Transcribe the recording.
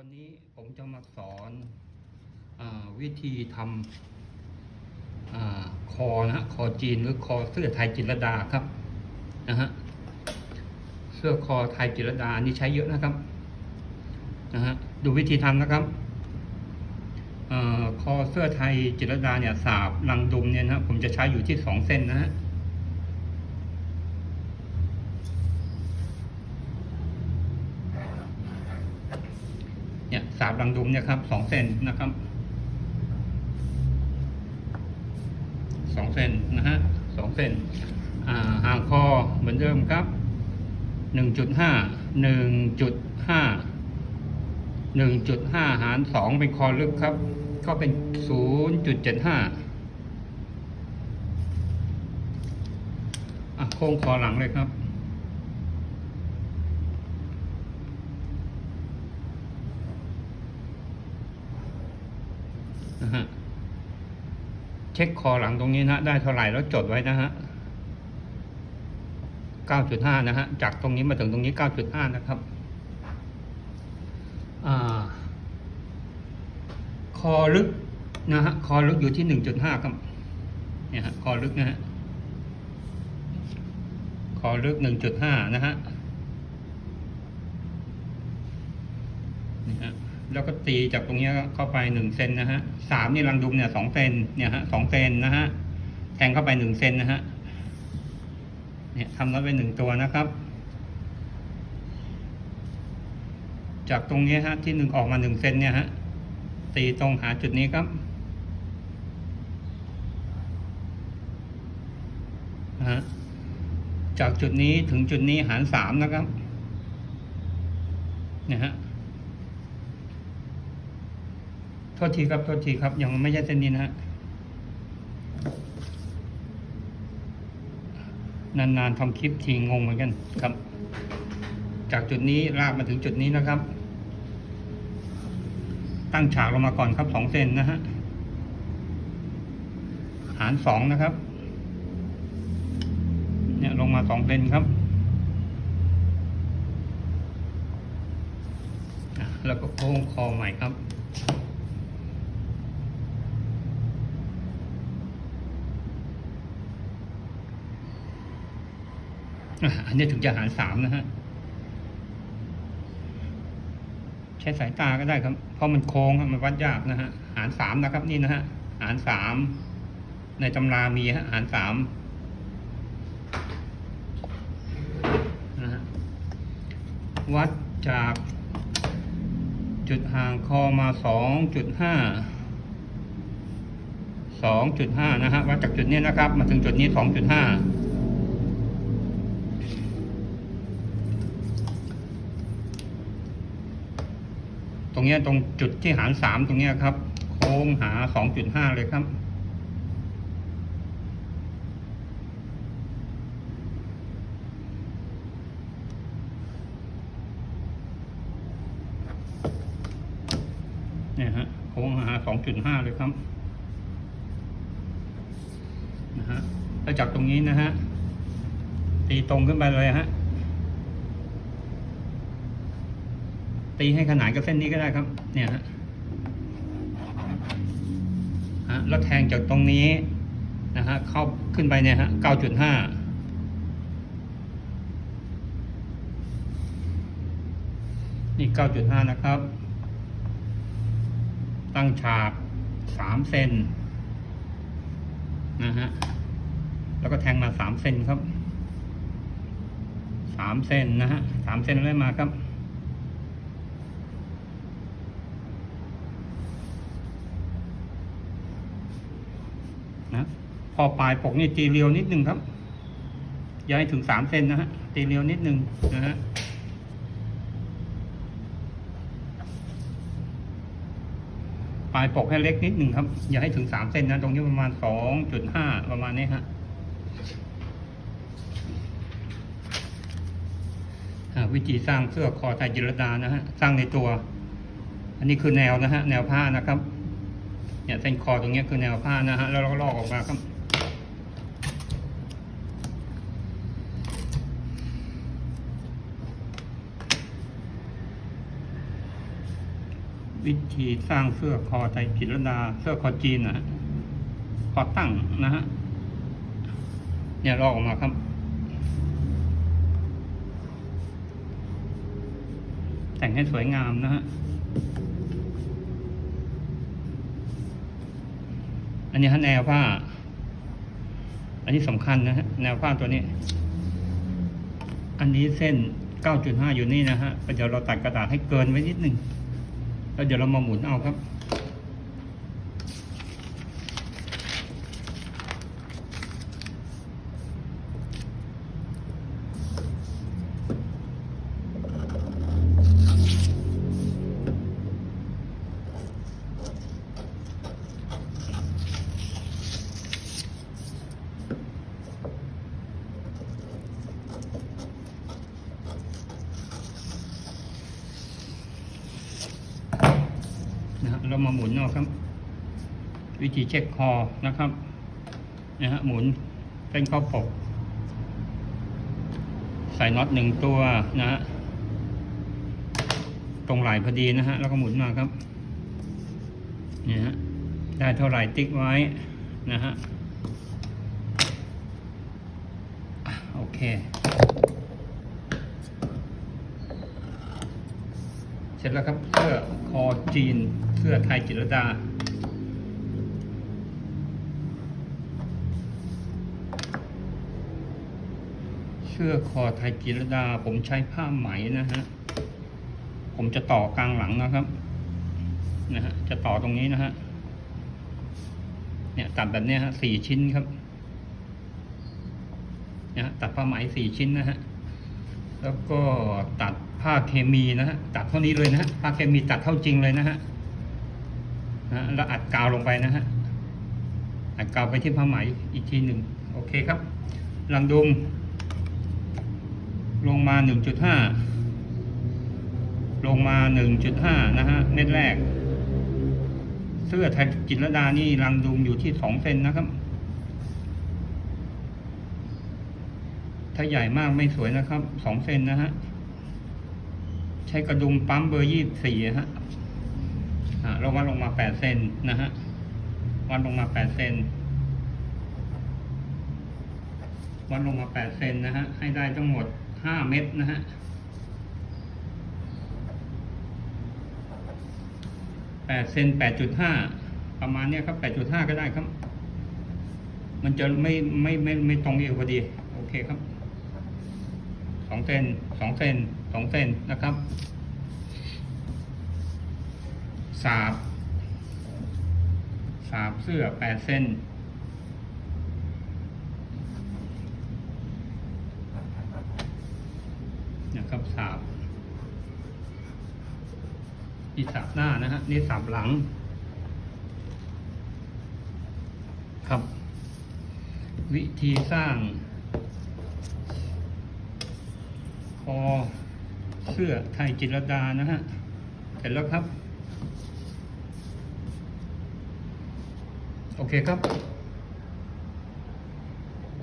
วันนี้ผมจะมาสอนอวิธีทำอคอนะฮะคอจีนหรือคอเสื้อไทยจิรดาครับนะฮะเสื้อคอไทยจิรดาอันนี้ใช้เยอะนะครับนะฮะดูวิธีทำนะครับอคอเสื้อไทยจิรดาเนี่ยสาบลังดุมเนี่ยนะผมจะใช้อยู่ที่สองเส้นนะฮะ เนี่ยสาบรังดุมเนี่ยครับสองเซนนะครับสองเซนนะฮะสองเซนห่างคอเหมือนเดิมครับหนึ่งจุดห้าหนึ่งจุดห้าหนึ่งจุดห้าหารสองเป็นคอลึกครับ ก็เป็นศูนย์จุดเจ็ดห้าโค้งคอหลังเลยครับ นะฮะเช็คคอหลังตรงนี้นะได้เท่าไหร่แล้วจดไว้นะฮะ 9.5 นะฮะ จากตรงนี้มาถึงตรงนี้ 9.5 นะครับอคอลึกนะฮะ คอลึกอยู่ที่ 1.5 ครับ เนี่ยฮะ คอลึกนะฮะ คอลึก 1.5 นะฮะ นี่ฮะ แล้วก็ตีจากตรงนี้เข้าไปหนึ่งเซนนะฮะสามนี่รังดุมเนี่ยสองเซนเนี่ยฮะสองเซนนะฮะแทงเข้าไปหนึ่งเซนนะฮะเนี่ยทำแล้วเป็นหนึ่งตัวนะครับ จากตรงนี้ฮะที่หนึ่งออกมาหนึ่งเซนเนี่ยฮะตีตรงหาจุดนี้ครับนะฮะจากจุดนี้ถึงจุดนี้หารสามนะครับเนี่ยฮะ โทษทีครับ โทษทีครับ ยังไม่ใช่เส้นนี้นะฮะ นานๆทำคลิปทีงงเหมือนกันครับ จากจุดนี้ลากมาถึงจุดนี้นะครับ ตั้งฉากลงมาก่อนครับสองเซนนะฮะ หารสองนะครับ เนี่ยลงมาสองเซนครับ แล้วก็โค้งคอใหม่ครับ อันนี้ถึงจะหารสามนะฮะ ใช้สายตาก็ได้ครับ เพราะมันโค้งมันวัดยากนะฮะ หารสามนะครับนี่นะฮะ หารสามในตำรามีฮะ หารสามนะฮะ วัดจากจุดห่างคอมาสองจุดห้าสองจุดห้านะฮะวัดจากจุดนี้นะครับ มาถึงจุดนี้สองจุดห้า ตรงนี้ตรงจุดที่หารสามตรงนี้ครับ โค้งหาสองจุดห้าเลยครับ เนี่ยฮะ โค้งหาสองจุดห้าเลยครับ นะฮะแล้วจากตรงนี้นะฮะ ตีตรงขึ้นไปเลยฮะ ตีให้ขนานกับเส้นนี้ก็ได้ครับ เนี่ยฮะฮะแล้วแทงจากตรงนี้นะฮะเข้าขึ้นไปเนี่ยฮะ9.5นี่9.5นะครับ ตั้งฉาก3เซนนะฮะแล้วก็แทงมา3เซนครับ3เซนนะฮะ3เซนเลยมาครับ นะพอปลายปกนี่ตีเรียวนิดนึงครับย่าให้ถึงสามเซนนะฮะตีเรียวนิดนึงนะฮะปลายปกให้เล็กนิดหนึ่งครับ อย่าให้ถึงสามเซนนะ ตรงนี้ประมาณสองจุดห้าประมาณนี้ฮะวิธีสร้างเสื้อคอไทยจิรดานะฮะ สร้างในตัว อันนี้คือแนวนะฮะ แนวผ้านะครับ เนี่ยเส้นคอตรงนี้คือแนวผ้านะฮะ แล้วเราก็ลอกออกมาครับวิธีสร้างเสื้อคอไทยจิรดา เสื้อคอจีนนะคอตั้งนะฮะ เนี่ยลอกออกมาครับ แต่งให้สวยงามนะฮะ อันนี้ฮะแนวผ้า อันนี้สำคัญนะฮะแนวผ้าตัวนี้ อันนี้เส้น 9.5 อยู่นี่นะฮะเดี๋ยวเราตัดกระดาษให้เกินไว้นิดหนึ่งแล้วเดี๋ยวเรามาหมุนเอาครับ นะครับเรามาหมุนเอาครับ วิธีเช็คคอนะครับนะฮะหมุนเป็นข้อปก ใส่น็อตหนึ่งตัวนะฮะตรงไหล่พอดีนะฮะแล้วก็หมุนมาครับเนี่ยฮะได้เท่าไหร่ติ๊กไว้นะฮะอะโอเค เสร็จแล้วครับเสื้อคอจีน เสื้อไทยจิตรดาเสื้อคอไทยจิรดา ผมใช้ผ้าไหมนะฮะ ผมจะต่อกลางหลังนะครับ นะฮะ จะต่อตรงนี้นะฮะ เนี่ยตัดแบบนี้ฮะสี่ชิ้นครับนะตัดผ้าไหมสี่ชิ้นนะฮะ แล้วก็ตัดผ้าเคมีนะฮะ ตัดเท่านี้เลยนะฮะ ผ้าเคมีตัดเท่าจริงเลยนะฮะ นะแล้วอัดกาวลงไปนะฮะ อัดกาวไปที่ผ้าไหมอีกทีหนึ่งโอเคครับ ลังดุม ลงมาหนึ่งจุดห้าลงมาหนึ่งจุดห้านะฮะ เม็ดแรก เสื้อไทยจิตรดานี่รังดุมอยู่ที่สองเซนนะครับ ถ้าใหญ่มากไม่สวยนะครับสองเซนนะฮะ ใช้กระดุมปั๊มเบอร์ยี่สี่ฮะ เราวัดลงมาแปดเซนนะฮะวัดลงมาแปดเซนวัดลงมาแปดเซนนะฮะให้ได้ทั้งหมดห้าเม็ดนะฮะแปดเซนแปดจุดห้าประมาณเนี้ยครับแปดจุดห้าก็ได้ครับ มันจะไม่ไม่ไม่ไม่ตรงเอวพอดี โอเคครับสองเซนสองเซนสองเซนนะครับ สาบสาบเสื้อแปดเซนนะครับสาบนี่สาบหน้านะฮะนี่สาบหลัง ครับ วิธีสร้าง คอเสื้อไทยจิตรดานะฮะ เสร็จแล้วครับ โอเคครับ